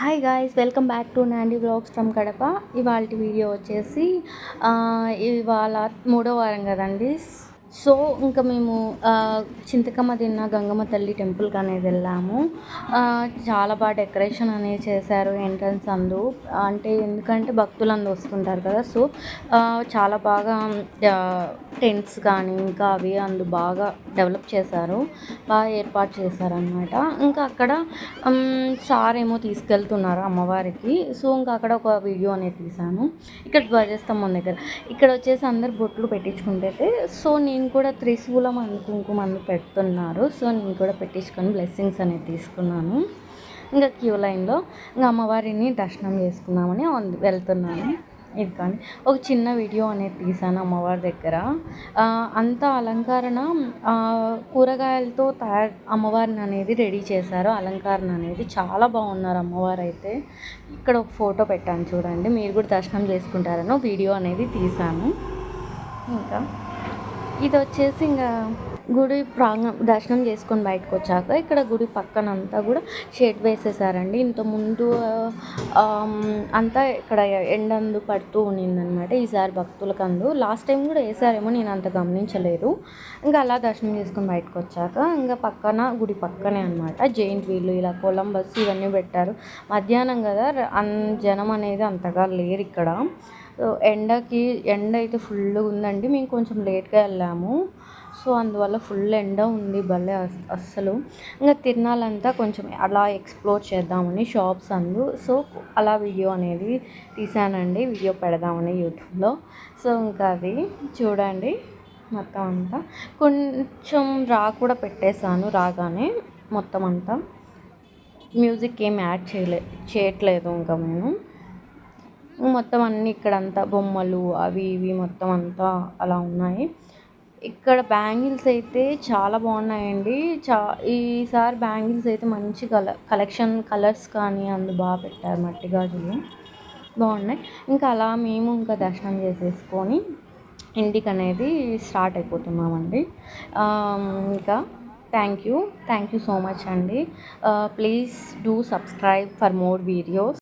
Hi guys welcome back to Nandi vlogs from Kadapa ఇవాళ video వచ్చేసి ఇవాళ మూడో వారం కదండి. సో ఇంకా మేము చింతకమ్మ తిన్న గంగమ్మ తల్లి టెంపుల్కి అనేది వెళ్ళాము. చాలా బాగా డెకరేషన్ అనేది చేశారు ఎంట్రన్స్ అందు. అంటే ఎందుకంటే భక్తులు అందు వస్తుంటారు కదా సో చాలా బాగా టెంట్స్ కానీ ఇంకా అవి అందు బాగా డెవలప్ చేశారు. బాగా ఏర్పాటు చేశారనమాట ఇంకా అక్కడ సార్ ఏమో తీసుకెళ్తున్నారు అమ్మవారికి. సో ఇంకా అక్కడ ఒక వీడియో అనేది తీశాను. ఇక్కడ ధ్వజస్తంభం దగ్గర. ఇక్కడ వచ్చేసి అందరు బొట్లు పెట్టించుకుంటే సో నేను కూడా త్రిశూలం అని కుంకుమ అని పెడుతున్నారు. సో నేను కూడా పెట్టించుకొని బ్లెస్సింగ్స్ అనేది తీసుకున్నాను. ఇంకా క్యూ లైన్లో ఇంకా అమ్మవారిని దర్శనం చేసుకున్నామని వెళ్తున్నాను. ఇది కానీ ఒక చిన్న వీడియో అనేది తీసాను అమ్మవారి దగ్గర. అంత అలంకరణ కూరగాయలతో తయారు అమ్మవారిని అనేది రెడీ చేశారు. అలంకరణ అనేది చాలా బాగున్నారు అమ్మవారు అయితే ఇక్కడ ఒక ఫోటో పెట్టాను చూడండి. మీరు కూడా దర్శనం చేసుకుంటారని వీడియో అనేది తీసాను ఇంకా ఇది వచ్చేసి ఇంకా గుడి ప్రాంగణం దర్శనం చేసుకొని బయటకు వచ్చాక ఇక్కడ గుడి పక్కన అంతా కూడా షేడ్ వేసేసారండి. ఇంత ముందు అంతా ఇక్కడ ఎండందు పడుతూ ఉన్నిందనమాట ఈసారి భక్తులకు అందు లాస్ట్ టైం కూడా వేసారేమో నేను అంత గమనించలేదు. ఇంకా అలా దర్శనం చేసుకొని బయటకు వచ్చాక ఇంకా పక్కన గుడి పక్కనే అనమాట జైంట్ వీలు ఇలా కొలంబస్ ఇవన్నీ పెట్టారు. మధ్యాహ్నం కదా అన్ జనం అనేది అంతగా లేరు ఇక్కడ సో ఎండకి ఎండ అయితే ఫుల్గా ఉందండి. మేము కొంచెం లేట్గా వెళ్ళాము. సో అందువల్ల ఫుల్ ఎండ ఉంది భలే అస్- అస్సలు. ఇంకా తిరణాలంతా కొంచెం అలా ఎక్స్ప్లోర్ చేద్దామని షాప్స్ అందు. సో అలా వీడియో అనేది తీసానండి. వీడియో పెడదామని యూట్యూబ్లో. సో ఇంకా అది చూడండి మొత్తం అంతా. కొంచెం రా కూడా పెట్టేశాను రాగానే మొత్తం అంతా. మ్యూజిక్ ఏం యాడ్ చేయలే చేయట్లేదు ఇంకా మేము. మొత్తం అన్నీ ఇక్కడంతా బొమ్మలు అవి ఇవి మొత్తం అంతా అలా ఉన్నాయి. ఇక్కడ బ్యాంగిల్స్ అయితే చాలా బాగున్నాయండి. చా ఈసారి బ్యాంగిల్స్ అయితే మంచి కల కలెక్షన్ కలర్స్ కానీ అందు బాగా పెట్టారు మట్టి గాజులు. బాగున్నాయి. ఇంకా అలా మేము ఇంకా దర్శనం చేసేసుకొని ఇంటికి అనేది స్టార్ట్ అయిపోతున్నామండి. ఇంకా thank you thank you so much అండి. Please do subscribe for more videos.